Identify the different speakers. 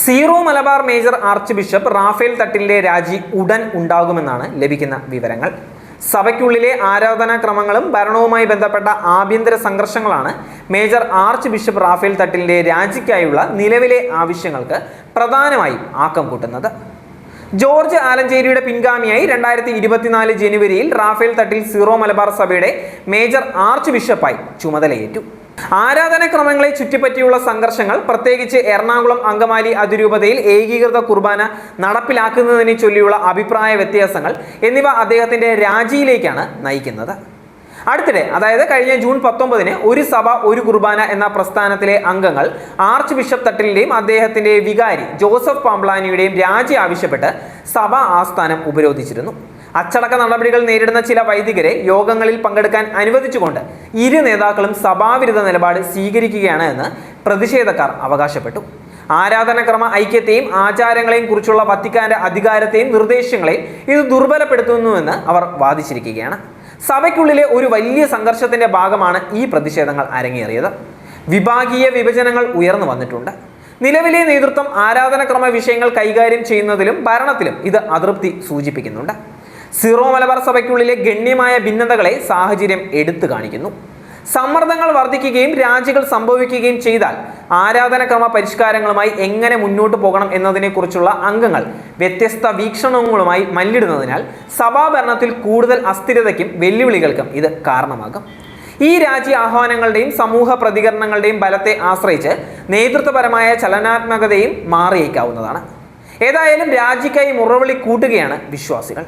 Speaker 1: Syro Malabar major archbishop Raphael തട്ടിലിന്റെ രാജി ഉടൻ ഉണ്ടാകുമെന്നാണ് ലഭിക്കുന്ന വിവരങ്ങൾ. സഭയ്ക്കുള്ളിലെ ആരാധനാക്രമങ്ങളും ഭരണവുമായി ബന്ധപ്പെട്ട ആഭ്യന്തര സംഘർഷങ്ങളാണ് മേജർ ആർച്ച് ബിഷപ്പ് റാഫേൽ തട്ടിലിന്റെ രാജിക്കായുള്ള നിലവിലെ ആവശ്യങ്ങൾക്ക് പ്രധാനമായും ആക്കം കൂട്ടുന്നത്. ജോർജ് ആലഞ്ചേരിയുടെ പിൻഗാമിയായി രണ്ടായിരത്തി ഇരുപത്തിനാല് ജനുവരിയിൽ റാഫേൽ തട്ടിൽ സീറോ മലബാർ സഭയുടെ മേജർ ആർച്ച് ബിഷപ്പായി ചുമതലയേറ്റു. ആരാധനാക്രമങ്ങളെ ചുറ്റിപ്പറ്റിയുള്ള സംഘർഷങ്ങൾ പ്രത്യേകിച്ച് എറണാകുളം അങ്കമാലി അതിരൂപതയിൽ ഏകീകൃത കുർബാന നടപ്പിലാക്കുന്നതിനെ ചൊല്ലിയുള്ള അഭിപ്രായ വ്യത്യാസങ്ങൾ എന്നിവ അദ്ദേഹത്തിന്റെ രാജിയിലേക്കാണ് നയിക്കുന്നത്. അടുത്തിടെ അതായത് കഴിഞ്ഞ ജൂൺ പത്തൊമ്പതിന് ഒരു സഭ ഒരു കുർബാന എന്ന പ്രസ്ഥാനത്തിലെ അംഗങ്ങൾ ആർച്ച് ബിഷപ്പ് തട്ടിലിന്റെയും അദ്ദേഹത്തിന്റെ വികാരി ജോസഫ് പാംബ്ലാനിയുടെയും രാജി ആവശ്യപ്പെട്ട് സഭ ആസ്ഥാനം ഉപരോധിച്ചിരുന്നു. അച്ചടക്ക നടപടികൾ നേരിടുന്ന ചില വൈദികരെ യോഗങ്ങളിൽ പങ്കെടുക്കാൻ അനുവദിച്ചുകൊണ്ട് ഇരു നേതാക്കളും സഭാവിരുദ്ധ നിലപാട് സ്വീകരിക്കുകയാണ് എന്ന് പ്രതിഷേധക്കാർ അവകാശപ്പെട്ടു. ആരാധനക്രമ ഐക്യത്തെയും ആചാരങ്ങളെയും കുറിച്ചുള്ള വത്തിക്കാന്റെ അധികാരത്തെയും നിർദ്ദേശങ്ങളെയും ഇത് ദുർബലപ്പെടുത്തുന്നുവെന്ന് അവർ വാദിച്ചിരിക്കുകയാണ്. സഭയ്ക്കുള്ളിലെ ഒരു വലിയ സംഘർഷത്തിന്റെ ഭാഗമാണ് ഈ പ്രതിഷേധങ്ങൾ അരങ്ങേറിയത്. വിഭാഗീയ വിഭജനങ്ങൾ ഉയർന്നു വന്നിട്ടുണ്ട്. നിലവിലെ നേതൃത്വം ആരാധനക്രമ വിഷയങ്ങൾ കൈകാര്യം ചെയ്യുന്നതിലും ഭരണത്തിലും ഇത് അതൃപ്തി സൂചിപ്പിക്കുന്നുണ്ട്. സീറോ മലബാർ സഭയ്ക്കുള്ളിലെ ഗണ്യമായ ഭിന്നതകളെ സാഹചര്യം എടുത്തു കാണിക്കുന്നു. സമ്മർദ്ദങ്ങൾ വർദ്ധിക്കുകയും രാജികൾ സംഭവിക്കുകയും ചെയ്താൽ ആരാധനക്രമ പരിഷ്കാരങ്ങളുമായി എങ്ങനെ മുന്നോട്ട് പോകണം എന്നതിനെക്കുറിച്ചുള്ള അംഗങ്ങൾ വ്യത്യസ്ത വീക്ഷണങ്ങളുമായി മല്ലിടുന്നതിനാൽ സഭാഭരണത്തിൽ കൂടുതൽ അസ്ഥിരതയ്ക്കും വെല്ലുവിളികൾക്കും ഇത് കാരണമാകും. ഈ രാജ്യ ആഹ്വാനങ്ങളുടെയും സമൂഹ പ്രതികരണങ്ങളുടെയും ബലത്തെ ആശ്രയിച്ച് നേതൃത്വപരമായ ചലനാത്മകതയും മാറിയേക്കാവുന്നതാണ്. ഏതായാലും രാജിക്കായി മുറവിളി കൂട്ടുകയാണ് വിശ്വാസികൾ.